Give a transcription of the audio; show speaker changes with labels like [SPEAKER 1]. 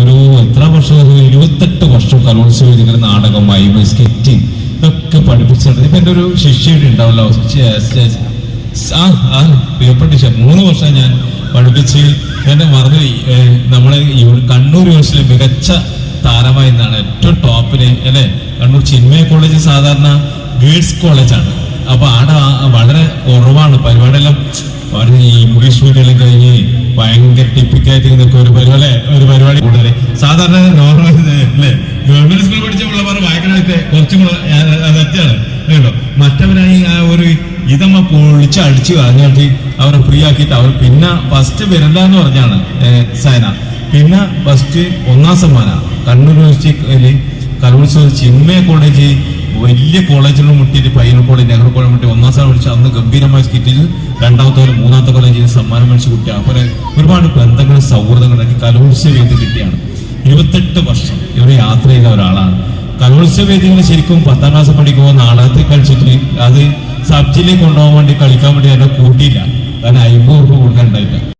[SPEAKER 1] ഒരു എത്ര വർഷം ഒരു ഇരുപത്തെട്ട് വർഷം കലോത്സവ ഇങ്ങനെ നാടകം മൈമ സ്കെറ്റിംഗ് ഇതൊക്കെ പഠിപ്പിച്ചിട്ടുണ്ട്. ഇപ്പൊ എന്റെ ഒരു ശിഷ്യയുടെ ഉണ്ടാവല്ലോ. ആ ആ മൂന്ന് വർഷം ഞാൻ പഠിപ്പിച്ച് എന്നെ മറന്നു. നമ്മളെ കണ്ണൂർ യൂണിവേഴ്സിലെ മികച്ച താരമായി എന്നാണ് ഏറ്റവും ടോപ്പിന് അല്ലെ? കണ്ണൂർ ചിന്മയ കോളേജ് സാധാരണ ഗേൾസ് കോളേജാണ്. അപ്പൊ ആടെ വളരെ കുറവാണ്. പരിപാടിയെല്ലാം വളരെ ഇംഗ്ലീഷ് മീഡിയം കഴിഞ്ഞ് ഭയങ്കര ടിപ്പിക്കായിട്ട് നിൽക്കും ഒരു പരിപാടി ഒരു പരിപാടി കൂടുതൽ സാധാരണ നോർമൽ അല്ലേ? ഗവൺമെന്റ് സ്കൂളിൽ പഠിച്ച പിള്ളമാർ വായിക്കണത്തെ കുറച്ചും കൂടെ കേട്ടോ മറ്റവരായി ആ ഒരു ഇതമ്മ പൊളിച്ച് അടിച്ചു കളഞ്ഞിട്ട് അവരെ ഫ്രീ ആക്കിയിട്ട് അവർ പിന്നെ ഫസ്റ്റ് വരില്ല പറഞ്ഞാണ് സൈന സേന. പിന്നെ ഫസ്റ്റ് ഒന്നാം സമ്മാന. കണ്ണൂർ യൂണിവേഴ്സിറ്റി കലോത്സവം ചിന്മയ കോളേജ് വലിയ കോളേജിലും മുട്ടിയിട്ട് പയ്യന്നൂർ കോളേജ് നെഹ്റു കോളേജ് മുട്ടി ഒന്നാം സ്ഥാനം പിടിച്ച് അന്ന് ഗംഭീരമായ സ്കിറ്റിൽ രണ്ടാമത്തെ കൊല്ലം മൂന്നാമത്തെ കോളേജിൽ സമ്മാനം മേടിച്ച കുട്ടി അപ്പോൾ ഒരുപാട് ബന്ധങ്ങളും സൗഹൃദങ്ങളൊക്കെ കലോത്സവ വേദി കിട്ടിയാണ്. ഇരുപത്തെട്ട് വർഷം ഇവർ യാത്ര ചെയ്ത ഒരാളാണ്. കലോത്സവ വേദികൾ ശരിക്കും പത്താം ക്ലാസ് പഠിക്കുമ്പോൾ നാടകത്തിൽ കളിച്ചിട്ട് അത് സബ്ജിലേക്ക് കൊണ്ടുപോകാൻ വേണ്ടി കളിക്കാൻ വേണ്ടി എന്നെ കൂട്ടിയില്ല. കാരണം അയ്യൂറ് കൊടുക്കാൻ ഉണ്ടായില്ല.